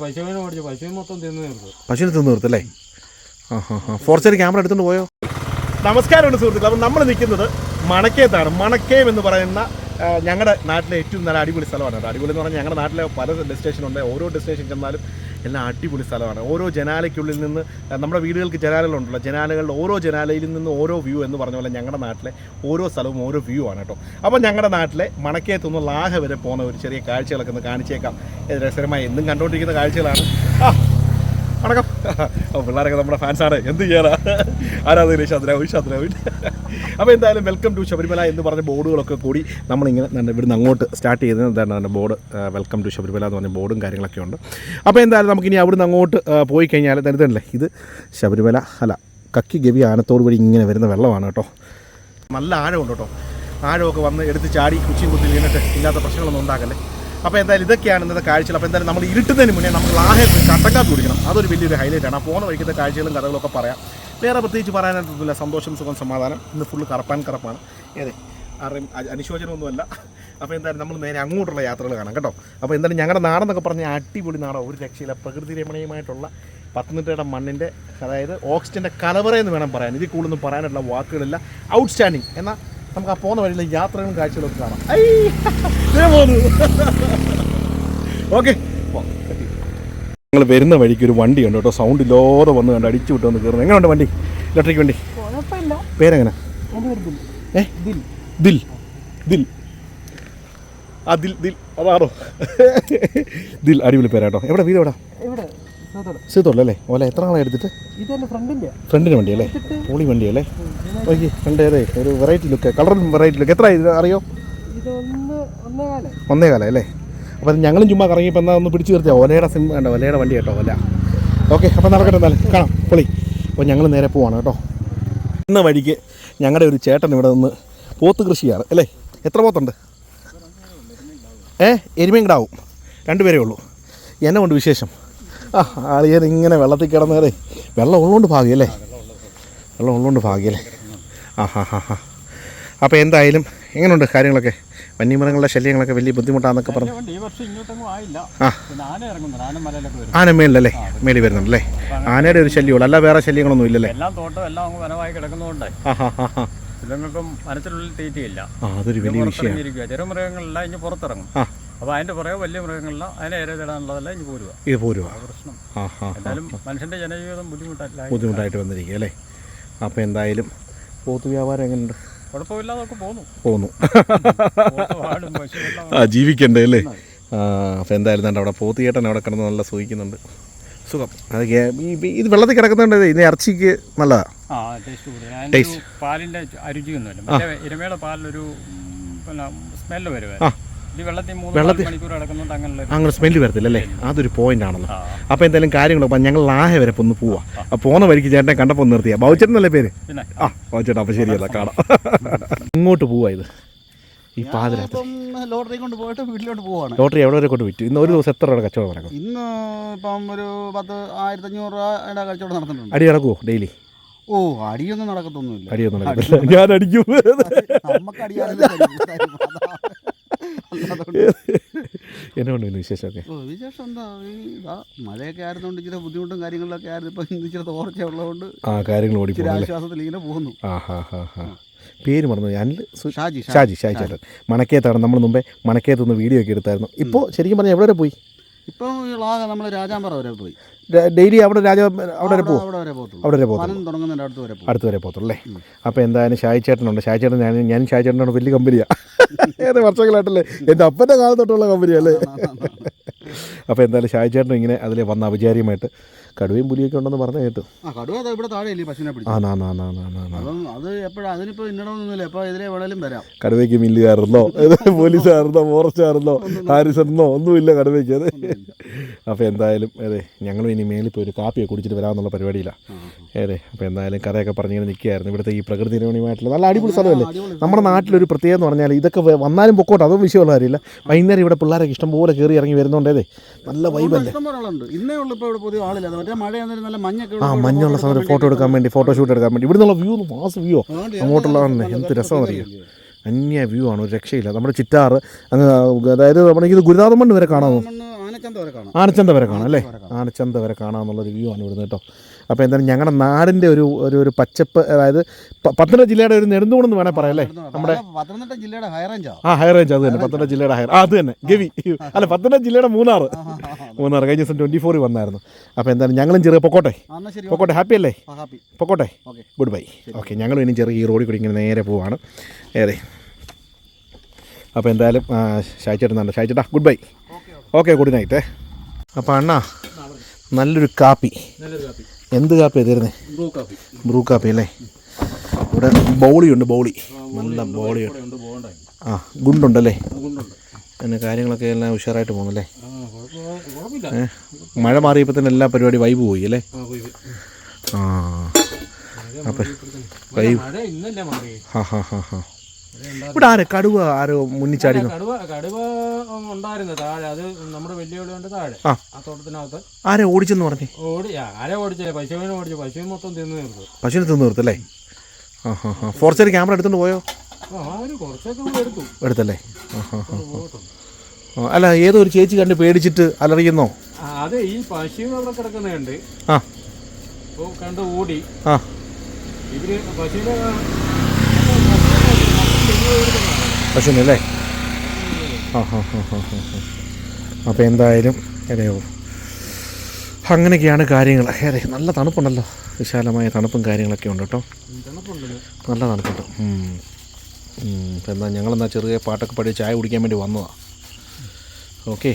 പശുവിനെ ഓടിച്ചു പശുവിന് മൊത്തം തിന്നു തീർത്തു. പശുവിനെ തിന്നു നിർത്തല്ലേ ആ ഹാ ഹാ ഫോർച്ചറി ക്യാമറ എടുത്തുകൊണ്ട് പോയോ? നമസ്കാരമുണ്ട് സുഹൃത്തുക്കൾ അപ്പം നമ്മൾ നിൽക്കുന്നത് മണക്കേത്താണ്. മണക്കേം എന്ന് പറയുന്ന ഞങ്ങളുടെ നാട്ടിലെ ഏറ്റവും നല്ല അടിപൊളി സ്ഥലമാണ് അടിപൊളി എന്ന് പറഞ്ഞാൽ ഞങ്ങളുടെ നാട്ടിലെ പല ഡെസ്റ്റിനേഷൻ ഉണ്ട്. ഓരോ ഡെസ്റ്റിനേഷൻ ചെന്നാലും എല്ലാം അടിപൊളി സ്ഥലമാണ്. ഓരോ ജനാലയ്ക്കുള്ളിൽ നിന്ന് നമ്മുടെ വീടുകൾക്ക് ജനാലകളുണ്ടല്ലോ. ജനാലകളുടെ ഓരോ ജനാലയിൽ നിന്ന് ഓരോ വ്യൂ എന്ന് പറഞ്ഞ പോലെ ഞങ്ങളുടെ നാട്ടിലെ ഓരോ സ്ഥലവും ഓരോ വ്യൂ ആണ് കേട്ടോ. അപ്പോൾ ഞങ്ങളുടെ നാട്ടിലെ മണക്കേത്തു നിന്ന് ലാഹ വരെ പോകുന്ന ഒരു ചെറിയ കാഴ്ചകളൊക്കെ ഒന്ന് കാണിച്ചേക്കാം. രസകരമായി എന്നും കണ്ടുകൊണ്ടിരിക്കുന്ന കാഴ്ചകളാണ്. അടക്കം പിള്ളേരൊക്കെ നമ്മുടെ ഫാൻസാണ് എന്ത് ചെയ്യാനാ? ആരാധന ശാദ്രാവി ശാദ്രാവി അപ്പോൾ എന്തായാലും വെൽക്കം ടു ശബരിമല എന്ന് പറഞ്ഞ ബോർഡുകളൊക്കെ കൂടി നമ്മളിങ്ങനെ ഇവിടുന്ന് അങ്ങോട്ട് സ്റ്റാർട്ട് ചെയ്തത് എന്താണ് എന്റെ ബോർഡ് വെൽക്കം ടു ശബരിമല എന്ന് പറഞ്ഞ ബോർഡും കാര്യങ്ങളൊക്കെ ഉണ്ട്. അപ്പോൾ എന്തായാലും നമുക്കിനി അവിടുന്ന് അങ്ങോട്ട് പോയി കഴിഞ്ഞാൽ തരുതല്ലേ ഇത് ശബരിമല അല്ല കക്കി ഗവി ആനത്തോട് വഴി ഇങ്ങനെ വരുന്ന വെള്ളമാണ് കേട്ടോ. നല്ല ആഴമുണ്ട് കേട്ടോ. ആഴമൊക്കെ വന്ന് എടുത്ത് ചാടി കുച്ചിയും കുത്തി വീണിട്ട് ഇല്ലാത്ത പ്രശ്നങ്ങളൊന്നും ഉണ്ടാക്കല്ലേ അപ്പോൾ എന്തായാലും ഇതൊക്കെയാണ് ഇന്നത്തെ കാഴ്ചകൾ. അപ്പോൾ എന്തായാലും നമ്മൾ ഇരുട്ടുന്നതിന് മുന്നേ നമ്മൾ ആഹേ കട്ടക്കാത്ത് കുടിക്കണം. അതൊരു വലിയൊരു ഹൈലൈറ്റ് ആണ്. ആ പോകുന്ന വഴിക്കത്തെ കാഴ്ചകളും കഥകളൊക്കെ പറയാം. വേറെ പ്രത്യേകിച്ച് പറയാനായിട്ടൊന്നുമില്ല. സന്തോഷം സുഖം സമാധാനം. ഇന്ന് ഫുള്ള് കറപ്പാൻ കറപ്പാണ്. ഏതെ? ആരെയും അ- അനുശോചനമൊന്നുമല്ല. അപ്പോൾ എന്തായാലും നമ്മൾ നേരെ അങ്ങോട്ടുള്ള യാത്രകൾ കാണാം കേട്ടോ. അപ്പോൾ എന്തായാലും ഞങ്ങളുടെ നാടെന്നൊക്കെ പറഞ്ഞാൽ അടിപൊളി നാടാണ് ഒരു രക്ഷയില്ല. പ്രകൃതി രമണീയമായിട്ടുള്ള പത്തനംതിട്ടയുടെ മണ്ണിന്റെ അതായത് ഓക്സിജന്റെ കലവറ എന്ന് വേണം പറയാൻ. ഇതിൽ കൂടുതലൊന്നും പറയാനുള്ള വാക്കുകളില്ല. ഔട്ട്സ്റ്റാൻഡിങ് എന്നാൽ നമുക്ക് ആ പോകുന്ന വഴിയിലെ യാത്രകളും കാഴ്ചകളൊക്കെ കാണാം. പോന്നു ഓക്കെ ഞങ്ങൾ വരുന്ന വഴിക്ക് ഒരു വണ്ടി ഉണ്ട് കേട്ടോ. സൗണ്ട് ഇല്ലാതെ വന്ന് കണ്ട് അടിച്ചു വിട്ട് വന്ന് കയറുന്നത് എങ്ങനെയുണ്ട് വണ്ടി? ഇലക്ട്രിക് വണ്ടി? പേരെങ്ങനെ? ഏ? ദിൽ. ദിൽ. ആ ദിൽ ദിൽ. അതാണോ ദിൽ അടിപൊളി പേരാട്ടോ എവിടെ? വീട് എവിടെ? സീത്തോളല്ലേ അല്ലേ? ഓല എത്ര നാളെ എടുത്തിട്ട്? ഫ്രണ്ടിന്റെ അല്ലേ? പോളി പോളി വണ്ടിയല്ലേ ഓക്കെ ഫ്രണ്ട് ഏതേ? ഒരു വെറൈറ്റി ലുക്ക് കളറും വെറൈറ്റി ലുക്ക് എത്ര അറിയോ? ഒന്നേ കാലം അല്ലേ? അപ്പം ഞങ്ങളും ചുമ്മാ കറങ്ങിയപ്പോൾ എന്നാൽ ഒന്ന് പിടിച്ചു നിർത്തിയാൽ ഒലയുടെ സിം വേണ്ട ഒലയുടെ വണ്ടി കേട്ടോ ഒല. ഓക്കെ അപ്പം നടക്കട്ടെ എന്നാലും. കാണാം പൊളി. അപ്പോൾ ഞങ്ങൾ നേരെ പോവാണ് കേട്ടോ. ഇന്ന വഴിക്ക് ഞങ്ങളുടെ ഒരു ചേട്ടൻ ഇവിടെ നിന്ന് പോത്ത് കൃഷിയാണ് അല്ലേ? എത്ര പോത്തുണ്ട്? ഏ എരുമയും കിടാവും രണ്ടുപേരേ ഉള്ളൂ. എന്നെ കൊണ്ട് വിശേഷം. ആ ആളിയൻ ഇങ്ങനെ വെള്ളത്തിൽ കിടന്നേരെ വെള്ളം ഉള്ളതുകൊണ്ട് ഭാഗ്യല്ലേ? വെള്ളം ഉള്ളതുകൊണ്ട് ഭാഗ്യല്ലേ? ആ ഹാ ഹാ ഹാ. അപ്പോൾ എന്തായാലും എങ്ങനെയുണ്ട് കാര്യങ്ങളൊക്കെ? വന്യമൃഗങ്ങളുടെ ശല്യങ്ങളൊക്കെ വലിയ ബുദ്ധിമുട്ടാന്നൊക്കെ പറഞ്ഞു. ആന മേളിലല്ലേ മേളി വരുന്നുണ്ടല്ലേ? ആനയുടെ ഒരു ശല്യമുള്ളൂ. അല്ല വേറെ ശല്യങ്ങളൊന്നും ഇല്ലല്ലേ? എല്ലാം തോട്ടം എല്ലാം വനമായി കിടക്കുന്നതുകൊണ്ട്. ഹാ ഹാ തീറ്റയില്ല. അതൊരു വലിയ വിഷയമാണ്. പുറത്തിറങ്ങിയിരിക്കുക ചെറുമൃഗങ്ങളെല്ലാം ഇനി പുറത്തിറങ്ങും. അപ്പോൾ അതിന്റെ പുറകെ വലിയ മൃഗങ്ങളെല്ലാം അതിനെ ഇരതിടാനുള്ളതെല്ലാം ഇനി പോരുക ഇത് പോരുക പ്രശ്നം. എന്തായാലും മനുഷ്യന്റെ ജനജീവിതം ബുദ്ധിമുട്ടല്ല ബുദ്ധിമുട്ടായിട്ട് വന്നിരിക്കുക അല്ലേ? അപ്പോൾ എന്തായാലും പോത്ത് വ്യാപാരം എങ്ങനെയുണ്ട്? പോന്നു. ആ ജീവിക്കണ്ടേ അല്ലേ? ആ അപ്പോൾ എന്തായാലും തന്നെ അവിടെ പോത്തിയേട്ടൻ അവിടെ കിടന്ന് നല്ല സുഖിക്കുന്നുണ്ട് സുഖം. അത് കേ- ഈ- ഈ- ഇത് വെള്ളത്തിൽ കിടക്കുന്നുണ്ട് ഇത് ഇറച്ചിക്ക് നല്ലതാ. ടേസ്റ്റ് പാലിന്റെ അരുചിയൊന്നുമില്ല ഇരമയുടെ പാലിലൊരു പിന്നെ സ്മെല്ല്. ഇത് വെള്ളത്തിൽ അങ്ങനെ സ്മെല്ല് വരത്തില്ല അല്ലേ? അതൊരു പോയിന്റ് ആണല്ലോ. അപ്പൊ അപ്പോൾ എന്തായാലും കാര്യങ്ങളോ ഞങ്ങൾ ലാഹ വരെ ഒന്ന് പോവാ. പോകുന്ന വഴിക്ക് ചേട്ടനെ കണ്ടപ്പോൾ നിർത്തിയാ. ബൗച്ചേട്ടനല്ലേ പേര്? പിന്നെ. ആ ബൗച്ചേട്ടാ അപ്പോൾ ശരിയല്ല കാണാം. ഇങ്ങോട്ട് പോവാ ഇത്. ഈ പാതിരാത്രി. ലോട്ടറി കൊണ്ട് പോയിട്ട് വീട്ടിലോട്ട് പോവാണ്. ലോട്ടറി എവിടെ വരെ കൊണ്ട് വിറ്റു? ഇന്ന് ഒരു ദിവസം എത്ര രൂപയുടെ കച്ചവടം നടക്കും? ഇന്ന് ഇപ്പം ഒരു പത്ത് ആയിരത്തി അഞ്ഞൂറ് രൂപയുടെ കച്ചവടം നടത്തുന്നുണ്ട് അടി നടക്കുമോ ഡെയിലി? ഓ അടിയൊന്നും നടക്കത്തൊന്നുമില്ല. അടിയൊന്നും ഞാൻ അടിക്കും. നമുക്ക് അടിയാണല്ലോ തരും. തരും. അതാ. അല്ലാതെ എന്നെ കൊണ്ട് പിന്നെ വിശേഷമൊക്കെ വിശേഷം എന്താ? ഇതാ മഴയൊക്കെ ആയിരുന്നുകൊണ്ട് ഇച്ചിരി ബുദ്ധിമുട്ടും കാര്യങ്ങളൊക്കെ ആയിരുന്നു. ഇപ്പം ഇച്ചിരി തോർച്ച ഉള്ളതുകൊണ്ട് ആ കാര്യങ്ങൾ ഓടി ഇച്ചിരി ആശ്വാസത്തിൽ ഇങ്ങനെ പോകുന്നു. ആ ഹാ ഹാ ഹാ. പേര് മറന്നു ഞാൻ ഷാജി ഷാജി ഷാജി ചേട്ടൻ. മണക്കേത്താണ്. നമ്മൾ മുമ്പേ മണക്കേത്ത് നിന്ന് വീഡിയോ ഒക്കെ എടുത്തായിരുന്നു. ഇപ്പോൾ ശരിക്കും പറഞ്ഞാൽ എവിടെ വരെ പോയി? ഇപ്പം ഈ ളാഗ നമ്മൾ രാജാമ്പറ വരെ പോയി. ഡെയിലി അവിടെ രാജ അവിടെ വരെ പോകും അവിടെ വരെ പോകത്തുള്ളൂ. അവിടെ വരെ പോകത്തുള്ളൂ. വനം തുടങ്ങുന്നതിന്റെ അടുത്ത് വരെ പോകും അടുത്ത് വരെ പോകത്തുള്ളൂ അല്ലേ? അപ്പോൾ എന്തായാലും ഷായി ചേട്ടനുണ്ട് ഷായി ചേട്ടൻ ഞാൻ ഞാൻ ഷായി ചേട്ടനോട് വലിയ കമ്പനിയാണ് ഏത് വർഷങ്ങളായിട്ടല്ലേ? എന്റെ അപ്പന്റെ കാലം തൊട്ടുള്ള കമ്പനിയല്ലേ? അപ്പോൾ എന്തായാലും ഷായി ചേട്ടൻ ഇങ്ങനെ അതിൽ വന്ന അവിചാരിയമായിട്ട് കടുവയും പുലിയൊക്കെ ഉണ്ടെന്ന് പറഞ്ഞു കേട്ടു. ആ കടുവ ഇവിടെ താഴെയല്ലേ ആ പിടിച്ചു? നാ നാ നാ നാ നാ നാ. അപ്പം അത് എപ്പോഴും? അതിനിപ്പോൾ ഇന്നടമൊന്നുമില്ല എപ്പോൾ എതിരെ വേണേലും വരാം. കടുവയ്ക്ക് മില്ലുകാരനോ പോലീസുകാരനോ ഫോറസ്റ്റുകാരനോ ഹാരിസറിനോ ഒന്നുമില്ല കടുവയ്ക്ക് അതെ. അപ്പോൾ എന്തായാലും അതെ ഞങ്ങളും ഇനി മേലിപ്പോൾ ഒരു കാപ്പിയൊക്കെ കുടിച്ചിട്ട് വരാമെന്നുള്ള പരിപാടിയിലാണ് അതെ അപ്പോൾ എന്തായാലും കഥയൊക്കെ പറഞ്ഞിങ്ങനെ നിൽക്കുകയായിരുന്നു. ഇവിടുത്തെ ഈ പ്രകൃതി രമണീയമായിട്ടുള്ള നല്ല അടിപൊളി സ്ഥലമല്ലേ? നമ്മുടെ നാട്ടിലൊരു പ്രത്യേകത എന്ന് പറഞ്ഞാൽ ഇതൊക്കെ വന്നാലും പൊക്കോട്ടെ അതും വിഷയമുള്ള കാര്യമില്ല. വൈകുന്നേരം ഇവിടെ പിള്ളേരൊക്കെ ഇഷ്ടംപോലെ കയറി ഇറങ്ങി വരുന്നുണ്ടേ നല്ല വൈബല്ലേ ഇഷ്ടം പോലെ ആളുണ്ട് ഇന്നേ ഉള്ളു ഇപ്പോൾ ഇവിടെ പുതിയ ആളില്ല. അത് മറ്റേ മഴ എന്നിട്ട് നല്ല മഞ്ഞൊക്കെ ആ മഞ്ഞുള്ള സമയത്ത് ഫോട്ടോ എടുക്കാൻ വേണ്ടി ഫോട്ടോ ഷൂട്ട് എടുക്കാൻ വേണ്ടി. ഇവിടെ നിന്നുള്ള വ്യൂ മാസ് വ്യൂ അങ്ങോട്ടുള്ളതാണ് എന്ത് രസമാണെന്നറിയോ അന്യ വ്യൂ ആണ് ഒരു രക്ഷയില്ല. നമ്മുടെ ചിറ്റാറ് അങ്ങ് അതായത് നമ്മുടെ ഇത് ഗുരുനാഥൻ മണ്ണ് വരെ കാണാമോ? മണ്ണ് ആനച്ചന്ത വരെ കാണാം. ആനച്ചന്ത വരെ കാണാം അല്ലേ? ആനച്ചന്ത വരെ കാണാമെന്നുള്ളൊരു വ്യൂ ആണ് ഇവിടുന്ന് കേട്ടോ. അപ്പോൾ എന്തായാലും ഞങ്ങളുടെ നാടിന്റെ ഒരു ഒരു ഒരു പച്ചപ്പ് അതായത് പത്തനംതിട്ട ജില്ലയുടെ ഒരു നെടുന്തൂണെന്ന് വേണേൽ പറയാം അല്ലേ? നമ്മുടെ പത്തനംതിട്ട ജില്ലയുടെ ഹൈറേഞ്ചാ ആ ഹൈ റേഞ്ച് അത് തന്നെ പത്തനംതിട്ട ജില്ലയുടെ ഹൈ ആ അത് തന്നെ. ഗവി അല്ല പത്തനംതിട്ട ജില്ലയുടെ മൂന്നാർ മൂന്നാർ കഴിഞ്ഞ ദിവസം ട്വന്റി ഫോറിൽ വന്നായിരുന്നു. അപ്പോൾ എന്തായാലും ഞങ്ങളും ചെറിയ പൊക്കോട്ടെ. പൊക്കോട്ടെ ഹാപ്പി അല്ലേ? പൊക്കോട്ടെ. ഗുഡ് ബൈ ഓക്കെ ഞങ്ങളും ഇനി ചെറിയ ഈ റോഡിൽ കൂടി ഇങ്ങനെ നേരെ പോവാണ്. ഏതെ. അപ്പോൾ എന്തായാലും ഷായിച്ചേട്ടുന്നുണ്ട് ഷായിച്ചേട്ടാ good bye okay good night അപ്പോൾ അണ്ണാ നല്ലൊരു കാപ്പി. കാപ്പി എന്ത് കാപ്പിയാ തരുന്നത് ബ്രൂ കാപ്പി കാപ്പി അല്ലേ? ഇവിടെ ബൗളി. ഉണ്ട് ബൗളി നല്ല ബൗളി ഉണ്ട് ഉണ്ട് പോകണ്ടായി ആ ഗുണ്ടുണ്ടല്ലേ? പിന്നെ കാര്യങ്ങളൊക്കെ എല്ലാം ഉഷാറായിട്ട് പോകുന്നല്ലേ? മഴ മാറിയപ്പോൾ തന്നെ എല്ലാ പരിപാടി വൈബ് പോയി അല്ലേ? ആ അപ്പം മാറി ഹാ ഹാ ഹാ ഹാ. ഇവിടെ ആരെ? കടുവ ആരോ മുന്നിച്ചാടി കടുവ കടുവ ഉണ്ടായിരുന്നു താഴെ. അത് നമ്മുടെ വെല്ലുവിളി കൊണ്ട് താഴെ. ആ. തോട്ടത്തിനകത്ത്. ആരെ ഓടിച്ചെന്ന് പറഞ്ഞു? ഓടി ആരെ ഓടിച്ചില്ല പശുവിനെ ഓടിച്ചു. പശുവിൻ മൊത്തം തിന്നു തീർത്തു. പശുവിനെ തിന്നു നിർത്തല്ലേ ആ ഹാ ഹാ ഫോർച്ചർ ക്യാമറ എടുത്തോണ്ട് പോയോ? എടുത്തല്ലേ? അല്ല ഏതോ ഒരു ചേച്ചി കണ്ട് പേടിച്ചിട്ട് അലറിയുന്നോ? അതെ ഈ പശു അവിടെ കിടക്കുന്നുണ്ട് ആ. കണ്ട് ഓടി. ആ. ഇവർ പശുവിനെ പശുവിനല്ലേ ആ ഹാ ഹാ അപ്പോൾ എന്തായാലും അതെയോ അങ്ങനെയൊക്കെയാണ് കാര്യങ്ങൾ. അതെ നല്ല തണുപ്പുണ്ടല്ലോ. വിശാലമായ തണുപ്പും കാര്യങ്ങളൊക്കെ ഉണ്ട് കേട്ടോ. നല്ല തണുപ്പുണ്ട്. എന്നാൽ ഉം. ഇപ്പം എന്താ ഞങ്ങളെന്നാ ചെറിയ പാട്ടൊക്കെ പാടി ചായ കുടിക്കാൻ വേണ്ടി വന്നതാണ് ഓക്കെ.